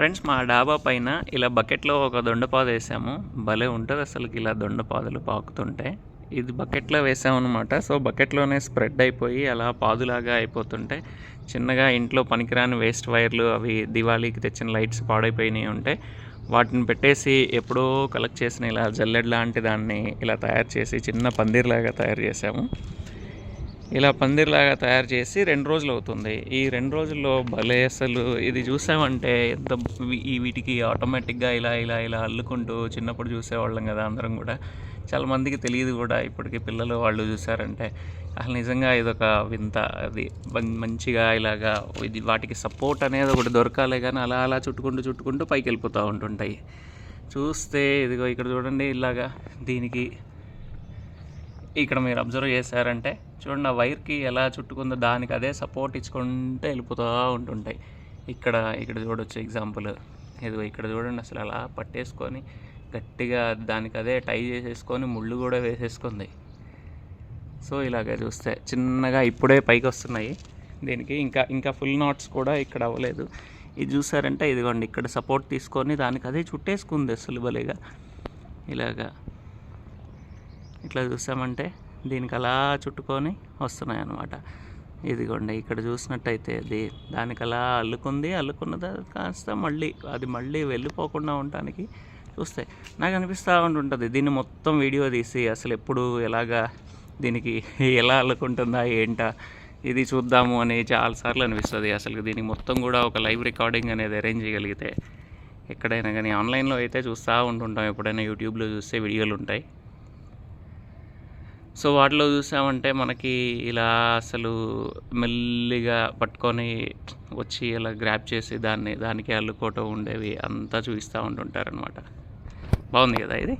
Friends మా డాబా పైన ఇలా బకెట్లో ఒక దొండపాదు వేసాము. భలే ఉంటుంది అసలు ఇలా దొండపాదులు పాకుతుంటే. ఇది బకెట్లో వేసామన్నమాట. సో బకెట్లోనే స్ప్రెడ్ అయిపోయి అలా పాదులాగా అయిపోతుంటే చిన్నగా ఇంట్లో పనికిరాని వేస్ట్ వైర్లు అవి దివాళీకి తెచ్చిన లైట్స్ పాడైపోయినాయి ఉంటే వాటిని పెట్టేసి ఎప్పుడో కలెక్ట్ చేసిన ఇలా జల్లెడ్ లాంటి దాన్ని ఇలా తయారు చేసి చిన్న పందిర్లాగా తయారు చేసాము. ఇలా పందిర్లాగా తయారు చేసి రెండు రోజులు అవుతుంది. ఈ రెండు రోజుల్లో భలే అసలు ఇది చూసామంటే ఎంత ఈ వీటికి ఆటోమేటిక్గా ఇలా ఇలా ఇలా అల్లుకుంటూ చిన్నప్పుడు చూసేవాళ్ళం కదా అందరం కూడా. చాలా మందికి తెలియదు కూడా ఇప్పటికి పిల్లలు వాళ్ళు చూసారంటే. అసలు నిజంగా ఇదొక వింత. అది మంచిగా ఇలాగా ఇది వాటికి సపోర్ట్ అనేది ఒకటి దొరకాలి కానీ అలా అలా చుట్టుకుంటూ చుట్టుకుంటూ పైకి వెళ్ళిపోతూ ఉంటుంటాయి. చూస్తే ఇదిగో ఇక్కడ చూడండి ఇలాగా దీనికి ఇక్కడ మీరు అబ్జర్వ్ చేశారంటే చూడండి ఆ వైర్కి ఎలా చుట్టుకుందో దానికి అదే సపోర్ట్ ఇచ్చుకుంటే వెళ్ళిపోతూ ఉంటుంటాయి. ఇక్కడ ఇక్కడ చూడొచ్చు ఎగ్జాంపుల్ ఏదో ఇక్కడ చూడండి అసలు అలా పట్టేసుకొని గట్టిగా దానికి అదే టై చేసేసుకొని ముళ్ళు కూడా వేసేసుకుంది. సో ఇలాగే చూస్తే చిన్నగా ఇప్పుడే పైకి వస్తున్నాయి. దీనికి ఇంకా ఇంకా ఫుల్ నాట్స్ కూడా ఇక్కడ అవ్వలేదు. ఇది చూసారంటే ఇదిగోండి ఇక్కడ సపోర్ట్ తీసుకొని దానికి అదే చుట్టేసుకుంది అసలు భలేగా. ఇలాగా. ఇట్లా చూసామంటే దీనికి అలా చుట్టుకొని వస్తున్నాయి అన్నమాట ఇదిగోండి ఇక్కడ చూసినట్టయితే అది దానికి అలా అల్లుకుంది అల్లుకున్న కాస్త మళ్ళీ అది మళ్ళీ వెళ్ళిపోకుండా ఉండటానికి చూస్తే నాకు అనిపిస్తూ ఉంటుంటుంది. దీన్ని మొత్తం వీడియో తీసి అసలు ఎప్పుడు ఎలాగా దీనికి ఎలా అల్లుకుంటుందా ఏంటా ఇది చూద్దాము అని చాలాసార్లు అనిపిస్తుంది. అసలు దీనికి మొత్తం కూడా ఒక లైవ్ రికార్డింగ్ అనేది అరేంజ్ చేయగలిగితే ఎక్కడైనా కానీ ఆన్లైన్లో అయితే చూస్తూ ఉంటుంటాం. ఎప్పుడైనా యూట్యూబ్లో చూస్తే వీడియోలు ఉంటాయి. సో వాటిలో చూసామంటే మనకి ఇలా అసలు మెల్లిగా పట్టుకొని వచ్చి ఇలా గ్రాప్ చేసి దాన్ని దానికి అల్లుకోవటం ఉండేవి అంతా చూపిస్తూ ఉంటుంటారనమాట బాగుంది కదా ఇది?